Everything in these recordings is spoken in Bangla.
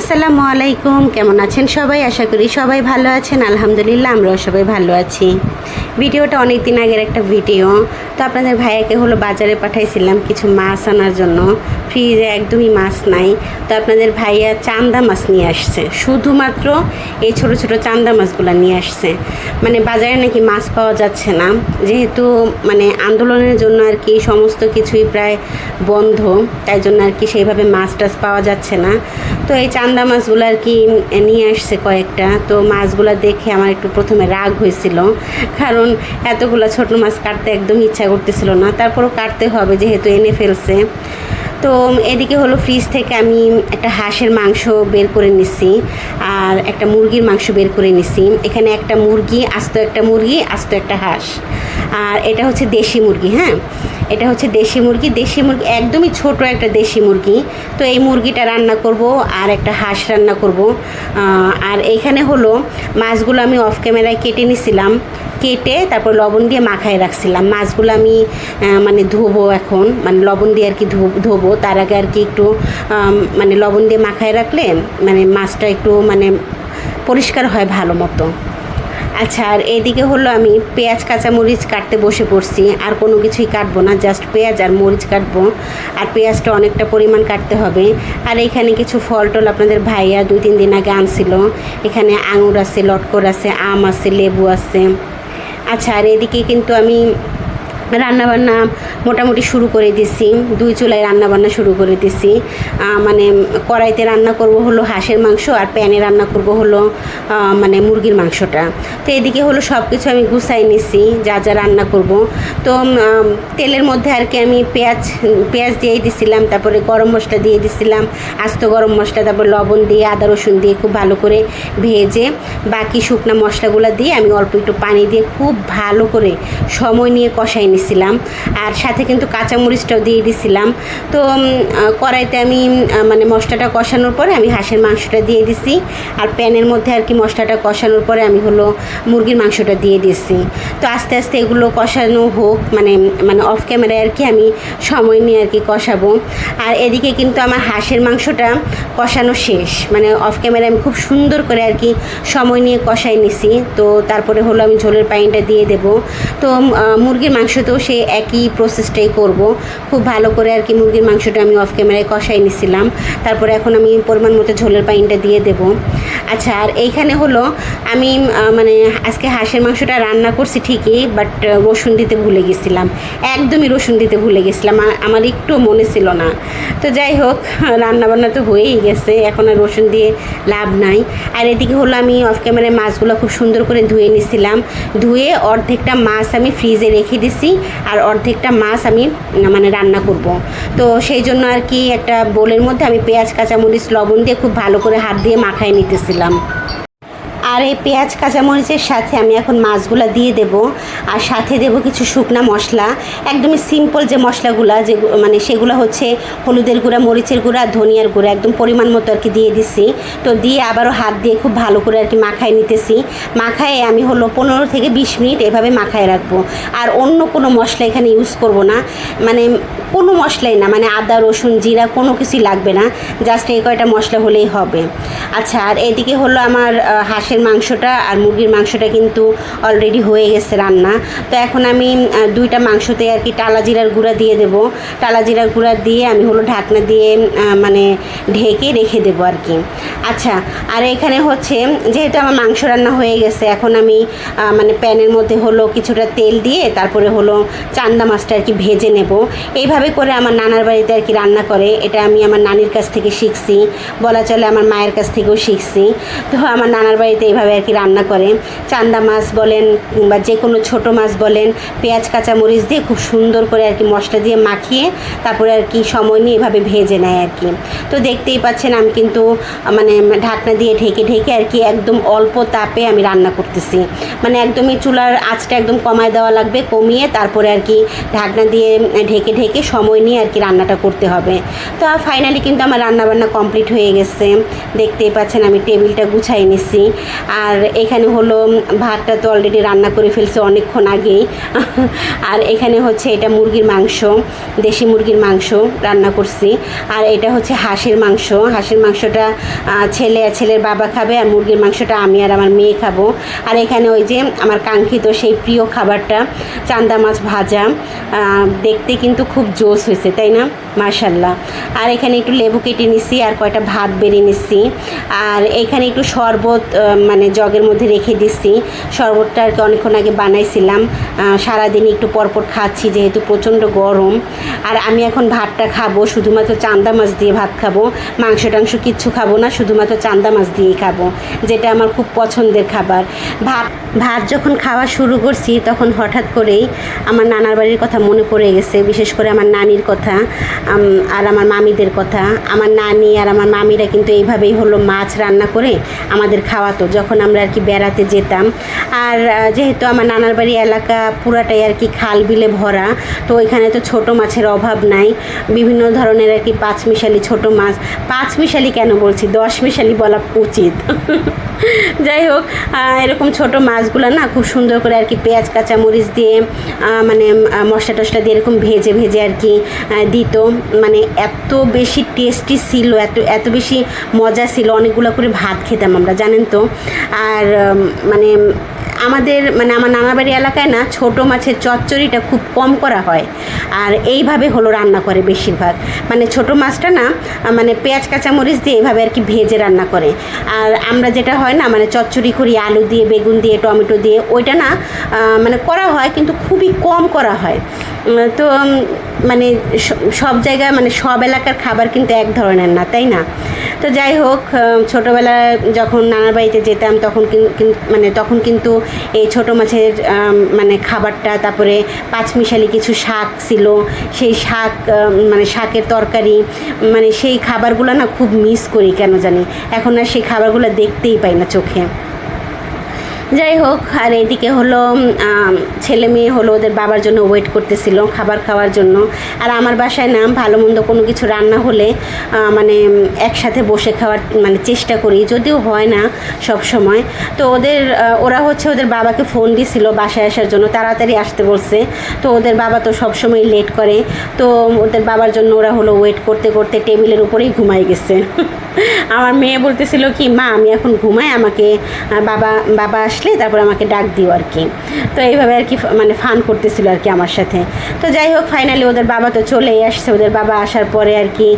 আসসালামু আলাইকুম, কেমন আছেন সবাই? আশা করি সবাই ভালো আছেন। আলহামদুলিল্লাহ, আমরাও সবাই ভালো আছি। ভিডিওটা অনেক দিন আগের একটা ভিডিও। তো আপনাদের ভাইয়াকে হলো বাজারে পাঠাইছিলাম কিছু মাছ আনার জন্য। ফ্রিজে একদমই মাছ নাই। তো আপনাদের ভাইয়া চান্দা মাছ নিয়ে আসছে। শুধুমাত্র এই ছোট ছোট চান্দা মাছগুলো নিয়ে আসছে। মানে বাজারে নাকি মাছ পাওয়া যাচ্ছে না। যেহেতু মানে আন্দোলনের জন্য আর কি সমস্ত কিছুই প্রায় বন্ধ। তাই জন্য আর কি সেইভাবে মাছ টাছ পাওয়া যাচ্ছে না। তো এই চান্দা মাছগুলো আর কি নিয়ে আসছে কয়েকটা। তো মাছগুলো দেখে আমার একটু প্রথমে রাগ হয়েছিল, কারণ এতগুলো ছোট মাছ কাটতে একদম ইচ্ছা করতেছিল না। তারপরও কাটতে হবে যেহেতু এনে ফেলছে। তো এদিকে হলো ফ্রিজ থেকে আমি একটা হাঁসের মাংস বের করে নিছি, আর একটা মুরগির মাংস বের করে নিছি। এখানে একটা মুরগি, আস্ত একটা মুরগি, আস্ত একটা হাঁস। আর এটা হচ্ছে দেশি মুরগি হ্যাঁ? এটা হচ্ছে দেশি মুরগি। দেশি মুরগি একদমই ছোট একটা দেশি মুরগি। তো এই মুরগিটা রান্না করব আর একটা হাঁস রান্না করব। আর এইখানে হলো মাছগুলো আমি অফ ক্যামেরায় কেটে নিছিলাম। কেটে তারপর লবণ দিয়ে মাখায় রাখছিলাম। মাছগুলো আমি মানে ধোবো এখন। মানে লবণ দিয়ে আর কি ধোবো। তার আগে আর কি একটু মানে লবণ দিয়ে মাখায় রাখলে মানে মাছটা একটু মানে পরিষ্কার হয় ভালো মতো। আচ্ছা আর এদিকে হলো আমি পেঁয়াজ, কাঁচা মরিচ কাটতে বসে পড়ছি। আর কোনো কিছুই কাটবো না জাস্ট পেঁয়াজ আর মরিচ কাটবো। আর পেঁয়াজটা অনেকটা পরিমাণ কাটতে হবে। আর এখানে কিছু ফল টল আপনাদের ভাইয়া দুই, তিন দিন আগে আনছিল। এখানে আঙুর আছে, লটকর আছে, আম আছে, লেবু আছে। আচ্ছা আর এদিকে কিন্তু আমি রান্নাবান্না মোটামুটি শুরু করে দিছি। দুই চুলায় রান্নাবান্না শুরু করে দিছি। মানে কড়াইতে রান্না করব হলো হাঁসের মাংস আর প্যানে রান্না করব হলো মানে মুরগির মাংসটা। তো এদিকে হলো সব কিছু আমি গুছাই নিছি, যা যা রান্না করব। তো তেলের মধ্যে আর কি আমি পেঁয়াজ পেঁয়াজ দিয়েই দিছিলাম, তারপরে গরম মশলা দিয়ে দিছিলাম, আস্ত গরম মশলা, তারপর লবণ দিয়ে, আদা, রসুন দিয়ে খুব ভালো করে ভেজে বাকি শুকনো মশলাগুলো দিয়ে আমি অল্প একটু পানি দিয়ে খুব ভালো করে সময় নিয়ে কষাই নিছিলাম আর সাথে কিন্তু কাঁচামরিচটাও দিয়ে দিছিলাম। তো কড়াইতে আমি মানে মশলাটা কষানোর পরে আমি হাঁসের মাংসটা দিয়ে দিছি। আর প্যানের মধ্যে আর কি মশলাটা কষানোর পরে আমি হলো মুরগির মাংসটা দিয়ে দিছি। তো আস্তে আস্তে এগুলো কষানো হোক মানে মানে অফ ক্যামেরায় আর কি আমি সময় নিয়ে আর কি কষাবো। আর এদিকে কিন্তু আমার হাঁসের মাংসটা কষানো শেষ। মানে অফ ক্যামেরায় আমি খুব সুন্দর করে আর কি সময় নিয়ে কষাই নিছি। তো তারপরে হলো আমি ঝোলের পানিটা দিয়ে দেব। তো মুরগির মুরগির মাংসতেও সেই একই প্রসেসটাই করব। খুব ভালো করে আর কি মুরগির মাংসটা আমি অফ ক্যামেরায় কষাই নিছিলাম। তারপরে এখন আমি পরিমাণ মতো ঝোলের পানিটা দিয়ে দেব। আচ্ছা আর এইখানে হলো আমি মানে আজকে হাঁসের মাংসটা রান্না করছি ঠিকই বাট রসুন দিতে ভুলে গেছিলাম। একদমই রসুন দিতে ভুলে গেছিলাম। আমার একটু মনে ছিল না। তো যাই হোক রান্নাবান্না তো হয়েই গেছে। এখন আর রসুন দিয়ে লাভ নাই। আর এদিকে হলো আমি অফ ক্যামেরায় মাছগুলো খুব সুন্দর করে ধুয়ে নিছিলাম। ধুয়ে অর্ধেকটা মাছ আমি ফ্রিজে রেখে দিছি। আর অর্ধেকটা মাছ আমি মানে রান্না করব। তো সেই জন্য আর কি একটা বোলের মধ্যে আমি পেঁয়াজ, কাঁচামরিচ, লবণ দিয়ে খুব ভালো করে হাত দিয়ে মাখায় নিতেছিলাম। আর এই পেঁয়াজ কাঁচামরিচের সাথে আমি এখন মাছগুলো দিয়ে দেব। আর সাথে দেব কিছু শুকনা মশলা। একদমই সিম্পল যে মশলাগুলো যে মানে সেগুলো হচ্ছে হলুদের গুঁড়া মরিচের গুঁড়া ধনিয়ার গুঁড়া একদম পরিমাণ মতো আর কি দিয়ে দিছি। তো দিয়ে আবারও হাত দিয়ে খুব ভালো করে আর কি মাখায় নিতেছি। মাখায় আমি হলো পনেরো থেকে বিশ মিনিট এভাবে মাখায় রাখব। আর অন্য কোনো মশলা এখানে ইউজ করব না। মানে কোনো মশলাই না মানে আদা রসুন জিরা কোনো কিছুই লাগবে না। জাস্ট এই কয়টা মশলা হলেই হবে। আচ্ছা আর এদিকে হলো আমার আহ, হাঁসের মাংসটা আর মুরগির মাংসটা কিন্তু অলরেডি হয়ে গেছে রান্না। তো এখন আমি দুইটা মাংসতে আর কি টালা জিরার গুঁড়া দিয়ে দেব। টালা জিরার গুঁড়া দিয়ে আমি হলো ঢাকনা দিয়ে মানে ঢেকে রেখে দেবো আর কি। আচ্ছা আর এখানে হচ্ছে, যেহেতু আমার মাংস রান্না হয়ে গেছে, এখন আমি মানে প্যানের মধ্যে হলো কিছুটা তেল দিয়ে তারপরে হলো চান্দা মাছটা আর কি ভেজে নেব। এইভাবে করে আমার নানার বাড়িতে আর কি রান্না করে, এটা আমি আমার নানির কাছ থেকে শিখছি, বলা চলে আমার মায়ের কাছ থেকেও শিখছি। তো আমার নানার বাড়িতে এইভাবে আর কি রান্না করে চান্দা মাছ বলেন বা যে কোনো ছোটো মাছ বলেন, পেঁয়াজ কাঁচা মরিচ দিয়ে খুব সুন্দর করে আর কি মশলা দিয়ে মাখিয়ে তারপরে আর কি সময় নিয়ে এভাবে ভেজে নেয় আর কি। তো দেখতেই পাচ্ছেন আমি কিন্তু মানে ঢাকনা দিয়ে ঢেকে ঢেকে আর কি একদম অল্প তাপে আমি রান্না করতেছি। মানে একদমই চুলার আঁচটা একদম কমায় দেওয়া লাগবে, কমিয়ে তারপরে আর কি ঢাকনা দিয়ে ঢেকে ঢেকে সময় নিয়ে আর কি রান্নাটা করতে হবে। তো ফাইনালি কিন্তু আমার রান্নাবান্না কমপ্লিট হয়ে গেছে। দেখতেই পাচ্ছেন আমি টেবিলটা গুছাই নিছি। আর এখানে হলো ভাতটা তো অলরেডি রান্না করে ফেলছে অনেকক্ষণ আগেই। আর এখানে হচ্ছে এটা মুরগির মাংস, দেশি মুরগির মাংস রান্না করছি। আর এটা হচ্ছে হাঁসের মাংস। হাঁসের মাংসটা ছেলে, ছেলের বাবা খাবে আর মুরগির মাংসটা আমি আর আমার মেয়ে খাব। আর এখানে ওই যে আমার কাঙ্ক্ষিত সেই প্রিয় খাবারটা, চান্দা মাছ ভাজা। দেখতে কিন্তু খুব জোস হয়েছে, তাই না? মার্শাল্লাহ আর এখানে একটু লেবু কেটে নিছি আর কয়টা ভাত বেরিয়ে নিছি। আর এখানে একটু শরবত মানে জগের মধ্যে রেখে দিচ্ছি শরবতটা আর কি অনেকক্ষণ আগে বানাইছিলাম। সারাদিন একটু পরপর খাচ্ছি যেহেতু প্রচণ্ড গরম। আর আমি এখন ভাতটা খাব, শুধুমাত্র চান্দা মাছ দিয়ে ভাত খাব। মাংস টাংস কিচ্ছু খাব না, শুধুমাত্র চান্দা মাছ দিয়েই খাব, যেটা আমার খুব পছন্দের খাবার। ভাত ভাত যখন খাওয়া শুরু করছি, তখন হঠাৎ করেই আমার নানার বাড়ির কথা মনে পড়ে গেছে, বিশেষ করে আমার নানির কথা আর আমার মামিদের কথা। আমার নানি আর আমার মামিরা কিন্তু এইভাবেই হলো মাছ রান্না করে আমাদের খাওয়াতো। যখন আমরা আর কি বেড়াতে যেতাম। আর যেহেতু আমার নানার বাড়ি এলাকা পুরাটাই আর কি খাল বিলে ভরা, তো ওইখানে তো ছোট মাছের অভাব নাই। বিভিন্ন ধরনের আর কি পাঁচ মিশালি ছোট মাছ। পাঁচ মিশালি কেন বলছি? দশ মিশালি বলা উচিত। যাই হোক এরকম ছোট মাছগুলো না খুব সুন্দর করে আর কি পেঁয়াজ কাঁচা মরিচ দিয়ে মানে মশলা টশলা দিয়ে এরকম ভেজে ভেজে আর কি দিত। মানে এত বেশি টেস্টি ছিল, এত এত বেশি মজা ছিল, অনেকগুলো করে ভাত খেতাম আমরা, জানেন তো? আর মানে আমাদের মানে আমার নানাবাড়ি এলাকায় না ছোট মাছের চচ্চড়িটা খুব কম করা হয়। আর এইভাবে হলো রান্না করে বেশিরভাগ। মানে ছোট মাছটা না মানে পেঁয়াজ, কাঁচামরিচ দিয়ে এইভাবে আর কি ভেজে রান্না করে। আর আমরা যেটা হয় না মানে চচ্চড়ি করি, আলু দিয়ে, বেগুন দিয়ে, টমেটো দিয়ে, ওইটা না মানে করা হয় কিন্তু খুবই কম করা হয়। তো মানে সব জায়গায় মানে সব এলাকার খাবার কিন্তু এক ধরনের না, তাই না? তো যাই হোক ছোটোবেলায় যখন নানার বাড়িতে যেতাম, তখন মানে তখন কিন্তু এই ছোটো মাছের মানে খাবারটা, তারপরে পাঁচমিশালি কিছু শাক ছিল, সেই শাক মানে শাকের তরকারি মানে সেই খাবারগুলো না খুব মিস করি, কেন জানি? এখন আর সেই খাবারগুলো দেখতেই পাই না চোখে। যাই হোক আর এদিকে হলো ছেলে মেয়ে হলো ওদের বাবার জন্য ওয়েট করতেছিল খাবার খাওয়ার জন্য। আর আমার বাসায় না, ভালো মন্দ কোনো কিছু রান্না হলে মানে একসাথে বসে খাওয়ার মানে চেষ্টা করি। যদিও হয় না সব সময়। তো ওদের ওরা হচ্ছে ওদের বাবাকে ফোন দিছিল বাসায় আসার জন্য, তাড়াতাড়ি আসতে বলছে। তো ওদের বাবা তো সব সময় লেট করে। তো ওদের বাবার জন্য ওরা হলো ওয়েট করতে করতে টেবিলের উপরেই ঘুমাই গেছে। আমার মেয়ে বলতেছিল কি, মা, আমি এখন ঘুমাই, আমাকে বাবা বাবা আসলে তারপর আমাকে ডাক দিও আর কি। তো এইভাবে আর কি মানে ফান করতেছিল আর কি আমার সাথে। তো যাই হোক ফাইনালি ওদের বাবা তো চলেই আসছে। ওদের বাবা আসার পরে আর কি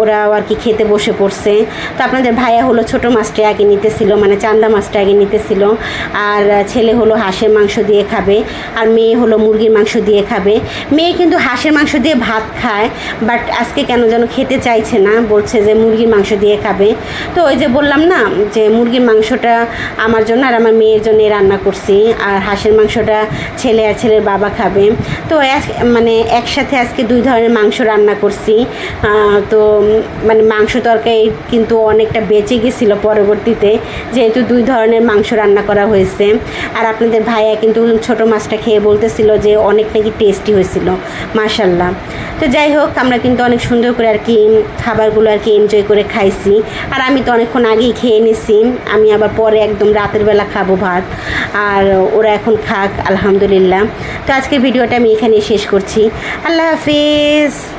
ওরাও আর কি খেতে বসে পড়ছে। তো আপনাদের ভাইয়া হলো ছোট মাছটা আগে নিতেছিল মানে চান্দা মাছটা আগে নিতেছিল। আর ছেলে হলো হাঁসের মাংস দিয়ে খাবে, আর মেয়ে হলো মুরগির মাংস দিয়ে খাবে। মেয়ে কিন্তু হাঁসের মাংস দিয়ে ভাত খায়, বাট আজকে কেন যেন খেতে চাইছে না, বলছে যে মুরগির মাংস দিয়ে খাবে। তো ওই যে বললাম না, যে মুরগির মাংসটা আমার জন্য আর আমার মেয়ের জন্য রান্না করছি, আর হাঁসের মাংসটা ছেলে আর ছেলের বাবা খাবে। তো মানে একসাথে আজকে দুই ধরনের মাংস রান্না করছি। তো মানে মাংস তরকারি কিন্তু অনেকটা বেঁচে গেছিল পরবর্তীতে, যেহেতু দুই ধরনের মাংস রান্না করা হয়েছে। আর আপনাদের ভাইয়া কিন্তু ছোট মাছটা খেয়ে বলতেছিল যে অনেক নাকি টেস্টি হয়েছিল মাশাল্লাহ তো যাই হোক, আমরা কিন্তু অনেক সুন্দর করে আর কি খাবারগুলো আর কি এনজয় করে খাইছি। আর আমি তো অনেকক্ষণ আগেই খেয়ে নিছি। আমি আবার পরে একদম রাতের বেলা খাব ভাত। আর ওরা এখন খাক, আলহামদুলিল্লাহ। তো আজকে ভিডিওটা আমি এখানেই শেষ করছি। আল্লাহ হাফিজ।